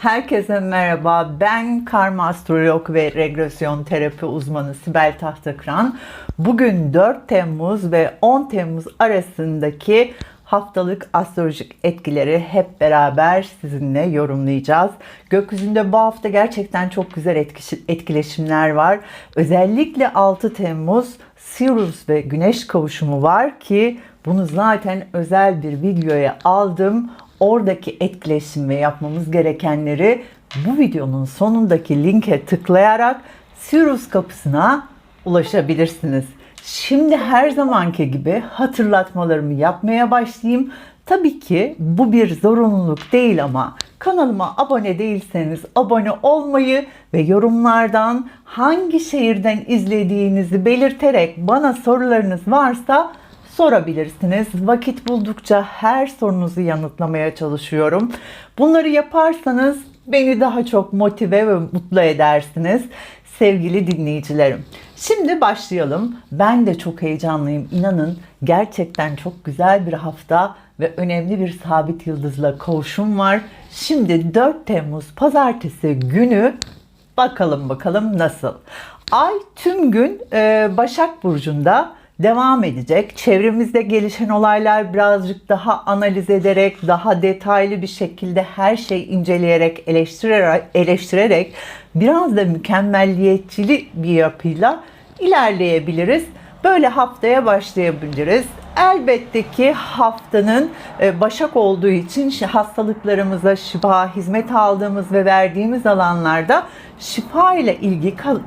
Herkese merhaba. Ben karma astrolog ve regresyon terapi uzmanı Sibel Tahtakıran. Bugün 4 Temmuz ve 10 Temmuz arasındaki haftalık astrolojik etkileri hep beraber sizinle yorumlayacağız. Gökyüzünde bu hafta gerçekten çok güzel etkileşimler var. Özellikle 6 Temmuz Sirius ve Güneş kavuşumu var ki bunu zaten özel bir videoya aldım oradaki etkileşimi yapmamız gerekenleri bu videonun sonundaki linke tıklayarak Sirius kapısına ulaşabilirsiniz. Şimdi her zamanki gibi hatırlatmalarımı yapmaya başlayayım. Tabii ki bu bir zorunluluk değil ama kanalıma abone değilseniz abone olmayı ve yorumlardan hangi şehirden izlediğinizi belirterek bana sorularınız varsa sorabilirsiniz. Vakit buldukça her sorunuzu yanıtlamaya çalışıyorum. Bunları yaparsanız beni daha çok motive ve mutlu edersiniz sevgili dinleyicilerim. Şimdi başlayalım. Ben de çok heyecanlıyım. İnanın gerçekten çok güzel bir hafta ve önemli bir sabit yıldızla kavuşum var. Şimdi 4 Temmuz pazartesi günü bakalım bakalım nasıl. Ay tüm gün Başak Burcu'nda devam edecek. Çevremizde gelişen olaylar birazcık daha analiz ederek, daha detaylı bir şekilde her şeyi inceleyerek, eleştirerek, eleştirerek biraz da mükemmelliyetçili bir yapıyla ilerleyebiliriz. Böyle haftaya başlayabiliriz. Elbette ki haftanın e, başak olduğu için hastalıklarımıza şifa, hizmet aldığımız ve verdiğimiz alanlarda şifa ile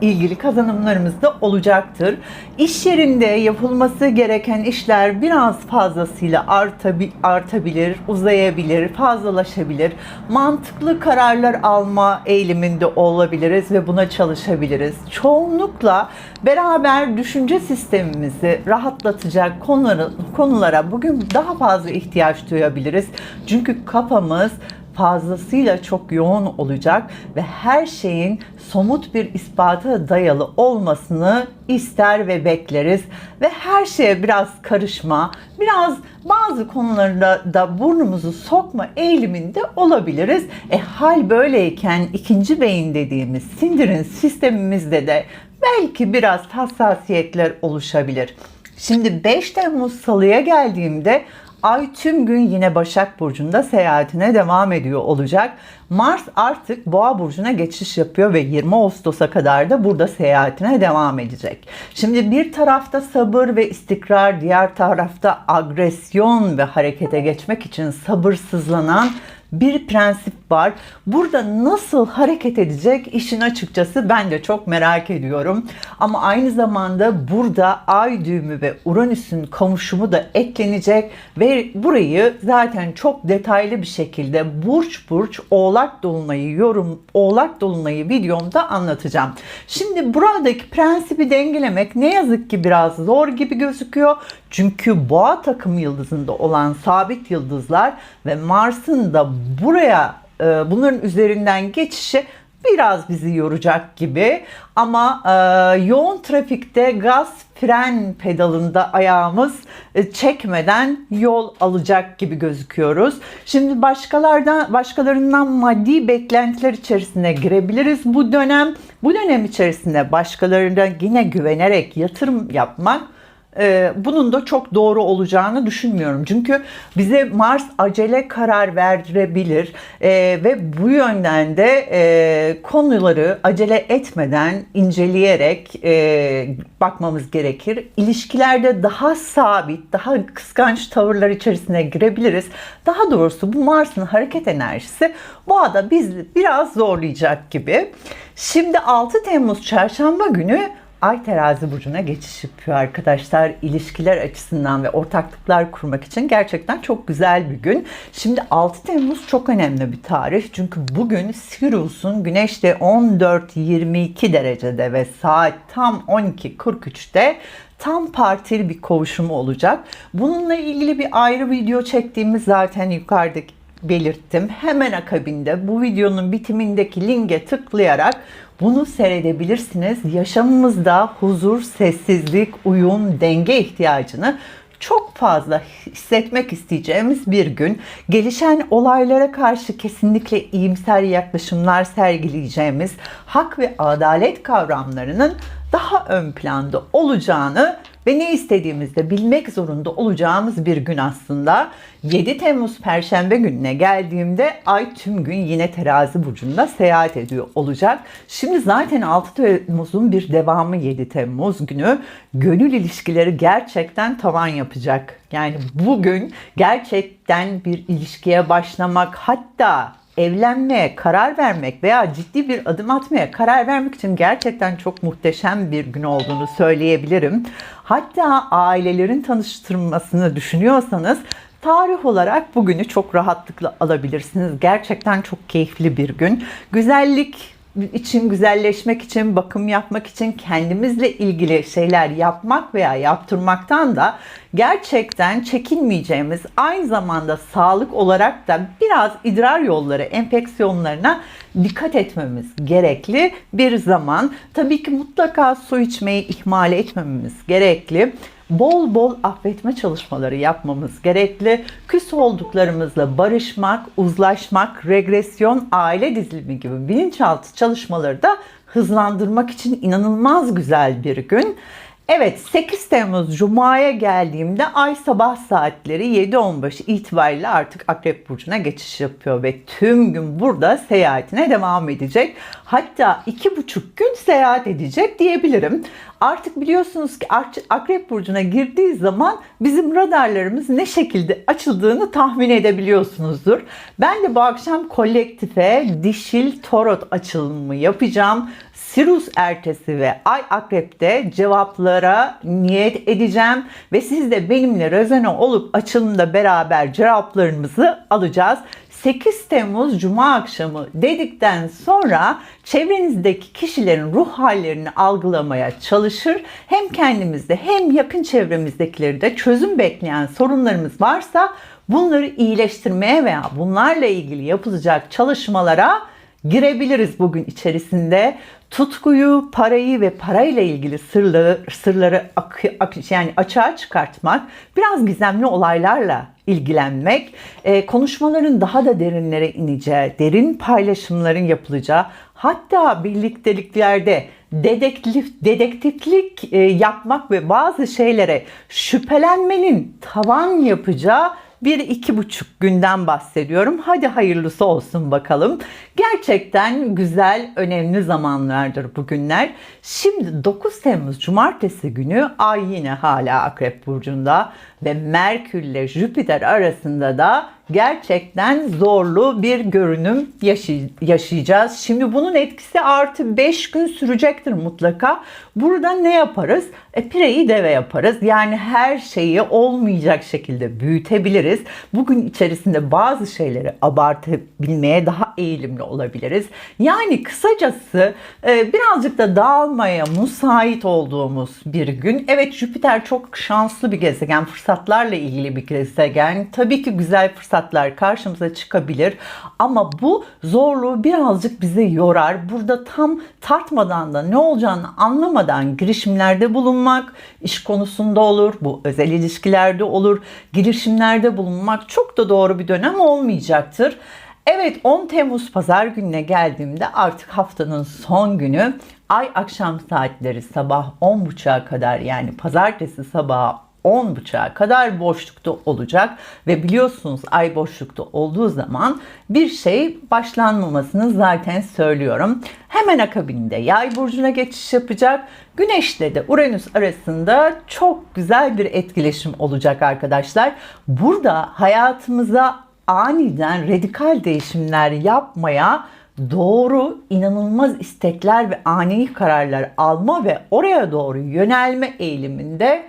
ilgili, kazanımlarımız da olacaktır. İş yerinde yapılması gereken işler biraz fazlasıyla artabi, artabilir, uzayabilir, fazlalaşabilir. Mantıklı kararlar alma eğiliminde olabiliriz ve buna çalışabiliriz. Çoğunlukla beraber düşünce sistemimizi rahatlatacak konuları, konulara bugün daha fazla ihtiyaç duyabiliriz. Çünkü kafamız fazlasıyla çok yoğun olacak ve her şeyin somut bir ispata dayalı olmasını ister ve bekleriz ve her şeye biraz karışma, biraz bazı konularda da burnumuzu sokma eğiliminde olabiliriz. E hal böyleyken ikinci beyin dediğimiz sindirim sistemimizde de belki biraz hassasiyetler oluşabilir. Şimdi 5 Temmuz Salı'ya geldiğimde Ay tüm gün yine Başak Burcu'nda seyahatine devam ediyor olacak. Mars artık Boğa Burcu'na geçiş yapıyor ve 20 Ağustos'a kadar da burada seyahatine devam edecek. Şimdi bir tarafta sabır ve istikrar, diğer tarafta agresyon ve harekete geçmek için sabırsızlanan bir prensip var. Burada nasıl hareket edecek işin açıkçası ben de çok merak ediyorum. Ama aynı zamanda burada ay düğümü ve Uranüs'ün kavuşumu da eklenecek ve burayı zaten çok detaylı bir şekilde burç burç Oğlak Dolunay'ı yorum Oğlak Dolunay'ı videomda anlatacağım. Şimdi buradaki prensibi dengelemek ne yazık ki biraz zor gibi gözüküyor. Çünkü boğa takım yıldızında olan sabit yıldızlar ve Mars'ın da buraya e, bunların üzerinden geçişi biraz bizi yoracak gibi ama e, yoğun trafikte gaz fren pedalında ayağımız e, çekmeden yol alacak gibi gözüküyoruz. Şimdi başkalardan başkalarından maddi beklentiler içerisine girebiliriz bu dönem. Bu dönem içerisinde başkalarına yine güvenerek yatırım yapmak e, bunun da çok doğru olacağını düşünmüyorum. Çünkü bize Mars acele karar verebilir e, ve bu yönden de e, konuları acele etmeden inceleyerek e, bakmamız gerekir. İlişkilerde daha sabit, daha kıskanç tavırlar içerisine girebiliriz. Daha doğrusu bu Mars'ın hareket enerjisi bu ada bizi biraz zorlayacak gibi. Şimdi 6 Temmuz çarşamba günü Ay terazi burcuna geçiş yapıyor arkadaşlar. İlişkiler açısından ve ortaklıklar kurmak için gerçekten çok güzel bir gün. Şimdi 6 Temmuz çok önemli bir tarih. Çünkü bugün Sirius'un güneşte 14-22 derecede ve saat tam 12.43'te tam partili bir kavuşumu olacak. Bununla ilgili bir ayrı video çektiğimiz zaten yukarıdaki belirttim. Hemen akabinde bu videonun bitimindeki linke tıklayarak bunu seyredebilirsiniz. Yaşamımızda huzur, sessizlik, uyum, denge ihtiyacını çok fazla hissetmek isteyeceğimiz bir gün. Gelişen olaylara karşı kesinlikle iyimser yaklaşımlar sergileyeceğimiz hak ve adalet kavramlarının daha ön planda olacağını ve ne istediğimizde bilmek zorunda olacağımız bir gün aslında. 7 Temmuz Perşembe gününe geldiğimde ay tüm gün yine terazi burcunda seyahat ediyor olacak. Şimdi zaten 6 Temmuz'un bir devamı 7 Temmuz günü. Gönül ilişkileri gerçekten tavan yapacak. Yani bugün gerçekten bir ilişkiye başlamak hatta evlenmeye karar vermek veya ciddi bir adım atmaya karar vermek için gerçekten çok muhteşem bir gün olduğunu söyleyebilirim. Hatta ailelerin tanıştırmasını düşünüyorsanız Tarih olarak bugünü çok rahatlıkla alabilirsiniz. Gerçekten çok keyifli bir gün. Güzellik için, güzelleşmek için, bakım yapmak için kendimizle ilgili şeyler yapmak veya yaptırmaktan da gerçekten çekinmeyeceğimiz, aynı zamanda sağlık olarak da biraz idrar yolları enfeksiyonlarına dikkat etmemiz gerekli bir zaman. Tabii ki mutlaka su içmeyi ihmal etmememiz gerekli bol bol affetme çalışmaları yapmamız gerekli. Küs olduklarımızla barışmak, uzlaşmak, regresyon, aile dizilimi gibi bilinçaltı çalışmaları da hızlandırmak için inanılmaz güzel bir gün. Evet 8 Temmuz Cuma'ya geldiğimde ay sabah saatleri 7.15 itibariyle artık Akrep Burcu'na geçiş yapıyor ve tüm gün burada seyahatine devam edecek. Hatta iki buçuk gün seyahat edecek diyebilirim. Artık biliyorsunuz ki Akrep Burcu'na girdiği zaman bizim radarlarımız ne şekilde açıldığını tahmin edebiliyorsunuzdur. Ben de bu akşam kolektife dişil tarot açılımı yapacağım. Sirus ertesi ve Ay Akrep'te cevaplara niyet edeceğim ve siz de benimle rezone olup açılımda beraber cevaplarımızı alacağız. 8 Temmuz Cuma akşamı dedikten sonra çevrenizdeki kişilerin ruh hallerini algılamaya çalışır. Hem kendimizde hem yakın çevremizdekileri de çözüm bekleyen sorunlarımız varsa bunları iyileştirmeye veya bunlarla ilgili yapılacak çalışmalara girebiliriz bugün içerisinde. Tutkuyu, parayı ve parayla ilgili sırları, sırları ak, ak, yani açığa çıkartmak, biraz gizemli olaylarla ilgilenmek, e, konuşmaların daha da derinlere ineceği, derin paylaşımların yapılacağı, hatta birlikteliklerde dedektif, dedektiflik e, yapmak ve bazı şeylere şüphelenmenin tavan yapacağı bir iki buçuk günden bahsediyorum. Hadi hayırlısı olsun bakalım. Gerçekten güzel, önemli zamanlardır bugünler. Şimdi 9 Temmuz Cumartesi günü Ay yine hala Akrep Burcu'nda ve Merkür ile Jüpiter arasında da gerçekten zorlu bir görünüm yaşay- yaşayacağız. Şimdi bunun etkisi artı 5 gün sürecektir mutlaka. Burada ne yaparız? E, pireyi deve yaparız. Yani her şeyi olmayacak şekilde büyütebiliriz. Bugün içerisinde bazı şeyleri abartabilmeye daha eğilimli olabiliriz. Yani kısacası e, birazcık da dağılmaya müsait olduğumuz bir gün. Evet Jüpiter çok şanslı bir gezegen. Fırsatlarla ilgili bir gezegen. Tabii ki güzel fırsatlar karşımıza çıkabilir. Ama bu zorluğu birazcık bize yorar. Burada tam tartmadan da ne olacağını anlamadan girişimlerde bulunmak, iş konusunda olur, bu özel ilişkilerde olur, girişimlerde bulunmak çok da doğru bir dönem olmayacaktır. Evet 10 Temmuz pazar gününe geldiğimde artık haftanın son günü ay akşam saatleri sabah 10.30'a kadar yani pazartesi sabahı 10.30'a kadar boşlukta olacak ve biliyorsunuz ay boşlukta olduğu zaman bir şey başlanmamasını zaten söylüyorum. Hemen akabinde yay burcuna geçiş yapacak. Güneşle de Uranüs arasında çok güzel bir etkileşim olacak arkadaşlar. Burada hayatımıza aniden radikal değişimler yapmaya doğru inanılmaz istekler ve ani kararlar alma ve oraya doğru yönelme eğiliminde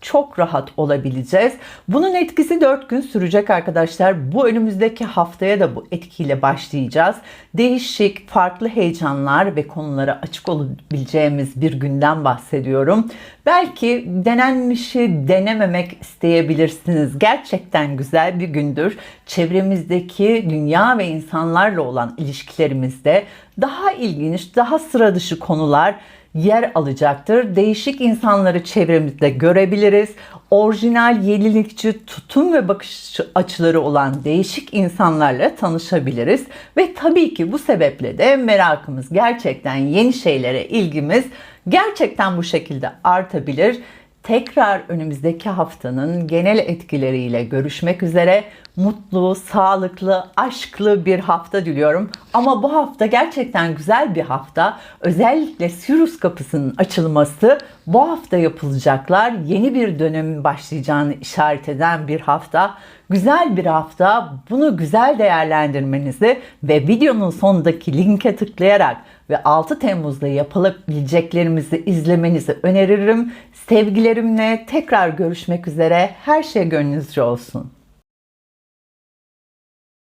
çok rahat olabileceğiz. Bunun etkisi 4 gün sürecek arkadaşlar. Bu önümüzdeki haftaya da bu etkiyle başlayacağız. Değişik, farklı heyecanlar ve konulara açık olabileceğimiz bir günden bahsediyorum. Belki denenmişi denememek isteyebilirsiniz. Gerçekten güzel bir gündür. Çevremizdeki dünya ve insanlarla olan ilişkilerimizde daha ilginç, daha sıra dışı konular yer alacaktır. Değişik insanları çevremizde görebiliriz. Orijinal, yenilikçi, tutum ve bakış açıları olan değişik insanlarla tanışabiliriz. Ve tabii ki bu sebeple de merakımız gerçekten yeni şeylere ilgimiz gerçekten bu şekilde artabilir. Tekrar önümüzdeki haftanın genel etkileriyle görüşmek üzere. Mutlu, sağlıklı, aşklı bir hafta diliyorum. Ama bu hafta gerçekten güzel bir hafta. Özellikle Sirius kapısının açılması bu hafta yapılacaklar yeni bir dönemin başlayacağını işaret eden bir hafta. Güzel bir hafta. Bunu güzel değerlendirmenizi ve videonun sonundaki linke tıklayarak ve 6 Temmuz'da yapılabileceklerimizi izlemenizi öneririm. Sevgilerimle tekrar görüşmek üzere. Her şey gönlünüzce olsun.